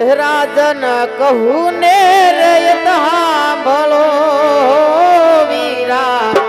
રાજન કહું ને રે સાંભળો વીરા.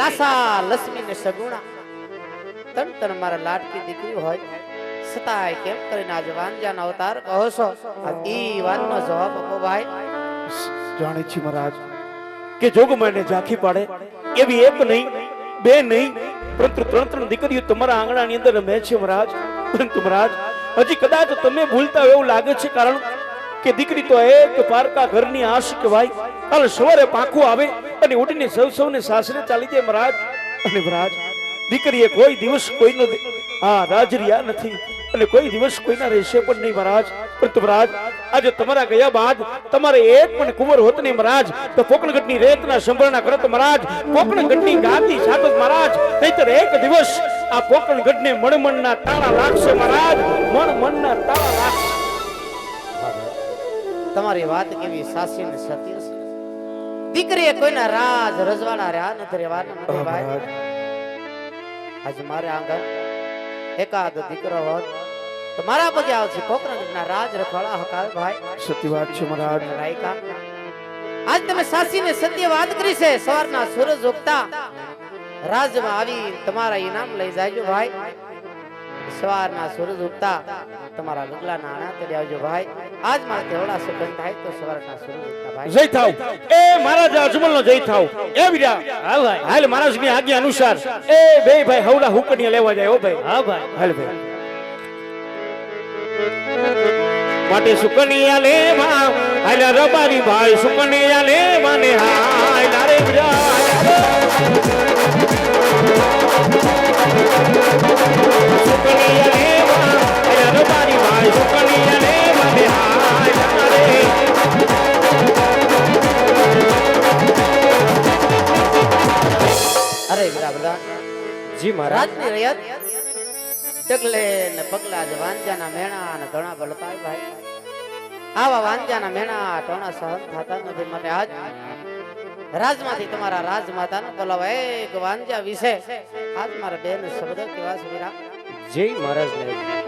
લાસા લક્ષ્મી ને સગુણા. તન તન મારા લાટકી દીકરી હોય છતાંય કેમ કરીને આજે વાંજાનો અવતાર કહો છો? ઈ વાતનો જવાબ આપો ભાઈ. જાણે છે મહારાજ, કે જોગ મને ઝાંખી પાડે. એવી એક નહીં, બે નહીં, પરંતુ ત્રણ ત્રણ દીકરીઓ તમારા આંગણાની અંદર રમે છે મહારાજ. પરંતુ મહારાજ, હજી કદાચ તમે ભૂલતા હોય એવું લાગે છે, કારણ કે દીકરી તો એક પારકા ઘરની આશ કહેવાય કાલે સવારે પાખું આવે અને ઉડીને સૌ સૌને સાસરે ચાલી જાય મહારાજ. અને મહારાજ, દીકરીએ કોઈ દિવસ કોઈનો હા, રાજરિયા નથી. અને કોઈ દિવસ કોઈના રહેશે પણ નહીં મહારાજ. પરંતુ મહારાજ, આજે તમારા ગયા બાદ તમારે એક પણ કુંવર હોત નહીં મહારાજ. તો કોકણગઢની રેતના સંભળના કરો તો મહારાજ. કોકણગઢની ગાદી સાથે મહારાજ. નહીતર એક દિવસ આ કોકણગઢને મણમણના તાળા લાગશે મહારાજ. મણમણના તાળા લાગશે. તમારી વાત કેવી સાસી ને સત્ય છે? દીકરીએ કોઈના રાજ રજવાડા રહ્યા નથી રહેવાના ભાઈ. આજે મારે આંગણ. એકાદ દીકરો હોત તો મારા પગે આવશે. કોકરણના રાજ રખવાડા હકાવે ભાઈ. સત્ય વાત છે મહારાજ. રાયકા આજ તમે સાસી ને સત્ય વાત કરી છે. સવારના સૂરજ ઉગતા. રાજમાં આવી તમારા ઇનામ લઈ જાયજો ભાઈ. સવારના સૂરજ ઉગતા તમારા લુગલા નાણા કરી આવજો ભાઈ. આજ મારા કેવડા સુગંધ થાય તો સવારના સૂરજ ઉગતા ભાઈ. જય થાવ. એ મહારાજ અજમલ નો જય થાવ. એ બીજા હા ભાઈ. હાલ મહારાજની આજ્ઞા અનુસાર. એ બે ભાઈ હવડા હુકડીયા લેવા જાય હો ભાઈ. હા ભાઈ. હાલ ભાઈ. માટે સુકનિયા લે માં હાલ રબારી ભાઈ સુકનિયા લે માને હાય. લારે બીજા સુકનિયા લે માં હાલ રબારી વીરા જી મહારાજ. ની રયત. ડગલે ને પગલા જ વાંજાના મેણા ને ઘણા બળતા ભાઈ. આવા વાંજાના મેણા ટોણા સહન થતા નથી. મને આજ રાજમાંથી તમારા રાજમાતાને બોલાવા. એક વાંજા વિશે આજ મારા બેન શબ્દ કેવા વીરા જય મહારાજ ને